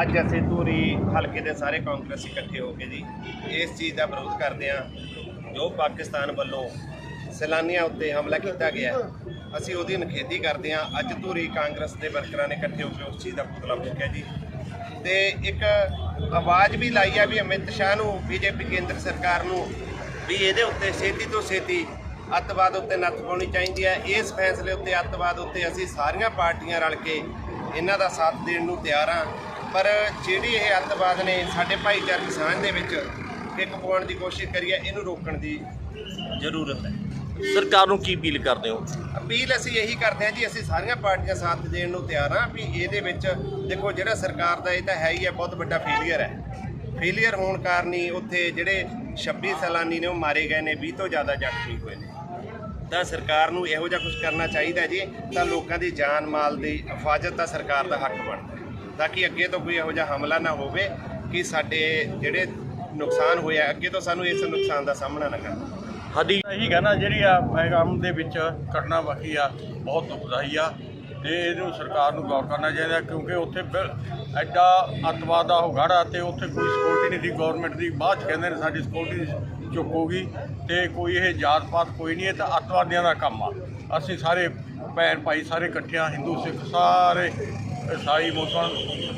ਅੱਜ ਅਸੀਂ ਧੂਰੀ ਹਲਕੇ ਦੇ ਸਾਰੇ ਕਾਂਗਰਸੀ ਇਕੱਠੇ ਹੋ ਕੇ ਜੀ ਇਸ ਚੀਜ਼ ਦਾ ਵਿਰੋਧ ਕਰਦੇ ਹਾਂ, ਜੋ ਪਾਕਿਸਤਾਨ ਵੱਲੋਂ ਸੈਲਾਨੀਆਂ ਉੱਤੇ ਹਮਲਾ ਕੀਤਾ ਗਿਆ ਅਸੀਂ ਉਹਦੀ ਨਿਖੇਧੀ ਕਰਦੇ ਹਾਂ। ਅੱਜ ਧੂਰੀ ਕਾਂਗਰਸ ਦੇ ਵਰਕਰਾਂ ਨੇ ਇਕੱਠੇ ਹੋ ਕੇ ਉਸ ਚੀਜ਼ ਦਾ ਪੁਤਲਾ ਫੂਕਿਆ ਜੀ। ਤੇ ਇੱਕ ਆਵਾਜ਼ ਵੀ ਲਾਈ ਆ ਵੀ ਅਮਿਤ ਸ਼ਾਹ ਨੂੰ, ਬੀਜੇਪੀ ਕੇਂਦਰ ਸਰਕਾਰ ਨੂੰ ਵੀ ਇਹਦੇ ਉੱਤੇ ਛੇਤੀ ਤੋਂ ਛੇਤੀ ਅੱਤਵਾਦ ਉੱਤੇ ਨੱਥ ਪਾਉਣੀ ਚਾਹੀਦੀ ਹੈ। ਇਸ ਫੈਸਲੇ ਉੱਤੇ ਅੱਤਵਾਦ ਉੱਤੇ ਅਸੀਂ ਸਾਰੀਆਂ ਪਾਰਟੀਆਂ ਰਲ ਕੇ ਇਹਨਾਂ ਦਾ ਸਾਥ ਦੇਣ ਨੂੰ ਤਿਆਰ ਹਾਂ। ਪਰ ਜਿਹੜੀ ਇਹ ਅੱਤਵਾਦ ਨੇ ਸਾਡੇ ਭਾਈਚਾਰਕ ਸਾਂਝ ਦੇ ਵਿੱਚ ਇੱਕ ਪਾਉਣ ਦੀ ਕੋਸ਼ਿਸ਼ ਕਰੀ ਹੈ ਇਹਨੂੰ ਰੋਕਣ ਦੀ ਜ਼ਰੂਰਤ ਹੈ। ਸਰਕਾਰ ਨੂੰ ਕੀ ਅਪੀਲ ਕਰਦੇ ਹੋ? ਅਪੀਲ ਅਸੀਂ ਇਹੀ ਕਰਦੇ ਹਾਂ ਜੀ ਅਸੀਂ ਸਾਰੀਆਂ ਪਾਰਟੀਆਂ ਸਾਥ ਦੇਣ ਨੂੰ ਤਿਆਰ ਹਾਂ ਵੀ ਇਹਦੇ ਵਿੱਚ ਦੇਖੋ ਜਿਹੜਾ ਸਰਕਾਰ ਦਾ ਇਹ ਤਾਂ ਹੈ ਹੀ ਹੈ ਬਹੁਤ ਵੱਡਾ ਫੇਲੀਅਰ ਹੈ। ਫੇਲੀਅਰ ਹੋਣ ਕਾਰਨ ਹੀ ਉੱਥੇ ਜਿਹੜੇ 26 ਸੈਲਾਨੀ ਨੇ ਉਹ ਮਾਰੇ ਗਏ ਨੇ 20 ਤੋਂ ਜ਼ਿਆਦਾ ਜ਼ਖਮੀ ਹੋਏ ਨੇ। ਤਾਂ ਸਰਕਾਰ ਨੂੰ ਇਹੋ ਜਿਹਾ ਕੁਝ ਕਰਨਾ ਚਾਹੀਦਾ ਜੀ ਤਾਂ ਲੋਕਾਂ ਦੀ ਜਾਨ ਮਾਲ ਦੀ ਹਿਫਾਜ਼ਤ ਦਾ ਸਰਕਾਰ ਦਾ ਹੱਕ ਬਣਦਾ ਤਾਂ ਕਿ ਅੱਗੇ ਤੋਂ ਕੋਈ ਇਹੋ ਜਿਹਾ ਹਮਲਾ ਨਾ ਹੋਵੇ ਕਿ ਸਾਡੇ ਜਿਹੜੇ ਨੁਕਸਾਨ ਹੋਇਆ, ਅੱਗੇ ਤੋਂ ਸਾਨੂੰ ਇਸ ਨੁਕਸਾਨ ਦਾ ਸਾਹਮਣਾ ਨਾ ਕਰਨਾ ਸਾਡੀ ਇਹੀ ਕਹਿਣਾ ਜਿਹੜੀ ਆ, ਪੈਗਾਮ ਦੇ ਵਿੱਚ ਘਟਨਾ ਵਾਕੀ ਆ, ਬਹੁਤ ਦੁਖਦਾਈ ਆ, ਤੇ ਇਹਨੂੰ ਸਰਕਾਰ ਨੂੰ ਗੌਰ ਕਰਨਾ ਚਾਹੀਦਾ, ਕਿਉਂਕਿ ਉੱਥੇ ਬਿਲ- ਐਡਾ ਅੱਤਵਾਦ ਦਾ ਹੋਗਾੜਾ ਤੇ ਉੱਥੇ ਕੋਈ ਸਿਕਿਉਰਿਟੀ ਨਹੀਂ ਸੀ ਗਵਰਨਮੈਂਟ ਦੀ ਬਾਅਦ 'ਚ ਕਹਿੰਦੇ ਨੇ ਸਾਡੀ ਸਿਕਿਉਰਿਟੀ ਚੁੱਕੋਗੀ ਤੇ ਕੋਈ ਇਹ ਜਾਤ ਪਾਤ ਕੋਈ ਨਹੀਂ ਹੈ ਤਾਂ ਅੱਤਵਾਦੀਆਂ ਦਾ ਕੰਮ ਆ। ਅਸੀਂ ਸਾਰੇ ਭੈਣ ਭਾਈ ਸਾਰੇ ਇਕੱਠਿਆਂ ਹਿੰਦੂ, ਸਿੱਖ ਸਾਰੇ ਈਸਾਈ ਮੁਸਲਮਾਨ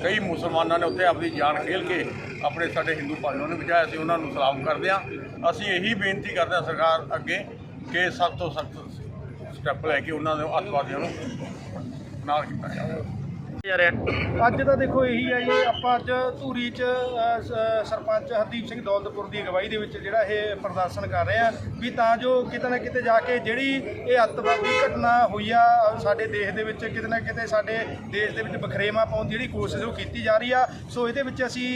ਕਈ ਮੁਸਲਮਾਨਾਂ ਨੇ ਉੱਥੇ ਆਪਣੀ ਜਾਨ ਖੇਲ ਕੇ ਆਪਣੇ ਸਾਡੇ ਹਿੰਦੂ ਭਾਈਆਂ ਨੂੰ ਬਚਾਇਆ ਸੀ ਉਹਨਾਂ ਨੂੰ ਸਲਾਮ ਕਰਦੇ ਹਾਂ। ਅਸੀਂ ਇਹੀ ਬੇਨਤੀ ਕਰਦੇ ਹਾਂ ਸਰਕਾਰ ਅੱਗੇ ਕਿ ਸਖਤ ਤੋਂ ਸਖਤ ਸਟੈਪ ਲੈ ਕੇ ਉਹਨਾਂ ਦੇ ਅੱਤਵਾਦੀਆਂ ਨੂੰ ਨਾਲ ਕੀਤਾ ਜਾਵੇ। ਜਾ ਰਿਹਾ। ਅੱਜ ਤਾਂ ਦੇਖੋ ਇਹੀ ਹੈ ਜੀ ਆਪਾਂ ਅੱਜ ਧੂਰੀ ਚ ਅ, ਸ- ਸਰਪੰਚ ਹਰਦੀਪ ਸਿੰਘ ਦੌਲਤਪੁਰ ਦੀ ਅਗਵਾਈ ਦੇ ਵਿੱਚ ਜਿਹੜਾ ਇਹ ਪ੍ਰਦਰਸ਼ਨ ਕਰ ਰਹੇ ਆ ਵੀ ਤਾਂ ਜੋ ਕਿਤੇ ਨਾ ਕਿਤੇ ਜਾ ਕੇ ਜਿਹੜੀ ਇਹ ਅੱਤਵਾਦੀ ਘਟਨਾ ਹੋਈ ਆ ਅ, ਸਾਡੇ ਦੇਸ਼ ਦੇ ਵਿੱਚ ਕਿਤੇ ਨਾ ਕਿਤੇ ਸਾਡੇ ਦੇਸ਼ ਦੇ ਵਿੱਚ ਬਖਰੇਵਾ ਪਾਉਣ ਦੀ ਜਿਹੜੀ ਕੋਸ਼ਿਸ਼ ਉਹ ਕੀਤੀ ਜਾ ਰਹੀ ਆ। ਸੋ ਇਹਦੇ ਵਿੱਚ ਅਸੀਂ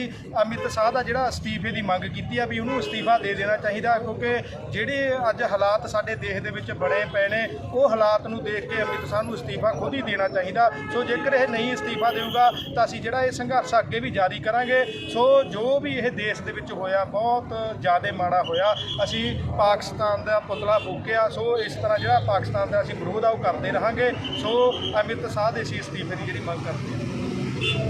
ਅਮਿਤ ਸ਼ਾਹ ਦਾ ਜਿਹੜਾ ਅਸਤੀਫੇ ਦੀ ਮੰਗ ਕੀਤੀ ਆ ਵੀ ਉਹਨੂੰ ਅਸਤੀਫਾ ਦੇ ਦੇਣਾ ਚਾਹੀਦਾ ਕਿਉਂਕਿ ਜਿਹੜੇ ਅੱਜ ਹਾਲਾਤ ਸਾਡੇ ਦੇਸ਼ ਦੇ ਵਿੱਚ ਬਣੇ ਪਏ ਨੇ ਉਹ ਹਾਲਾਤ ਨੂੰ ਦੇਖ ਕੇ ਅਮਿਤ ਸ਼ਾਹ ਨੂੰ ਅਸਤੀਫਾ ਖੁਦ ਹੀ ਦੇਣਾ ਚਾਹੀਦਾ। ਸੋ ਜੇਕਰ ਇਹ ਨਹੀਂ ਅਸਤੀਫਾ ਦੇਊਗਾ ਤਾਂ ਅਸੀਂ ਜਿਹੜਾ ਇਹ ਸੰਘਰਸ਼ ਅੱਗੇ ਵੀ ਜਾਰੀ ਕਰਾਂਗੇ। ਸੋ ਜੋ ਵੀ ਇਹ ਦੇਸ਼ ਦੇ ਵਿੱਚ ਹੋਇਆ, ਬਹੁਤ ਜ਼ਿਆਦਾ ਮਾੜਾ ਹੋਇਆ। ਅਸੀਂ ਪਾਕਿਸਤਾਨ ਦਾ ਪੁਤਲਾ ਫੂਕਿਆ। ਸੋ ਇਸ ਤਰ੍ਹਾਂ ਜਿਹੜਾ ਪਾਕਿਸਤਾਨ ਦਾ ਅਸੀਂ ਵਿਰੋਧ ਆ, ਉਹ ਕਰਦੇ ਰਹਾਂਗੇ। ਸੋ ਅਮਿਤ ਸ਼ਾਹ ਦੇ ਅਸੀਂ ਅਸਤੀਫੇ ਦੀ ਜਿਹੜੀ ਮੰਗ ਕਰਦੇ ਹਾਂ।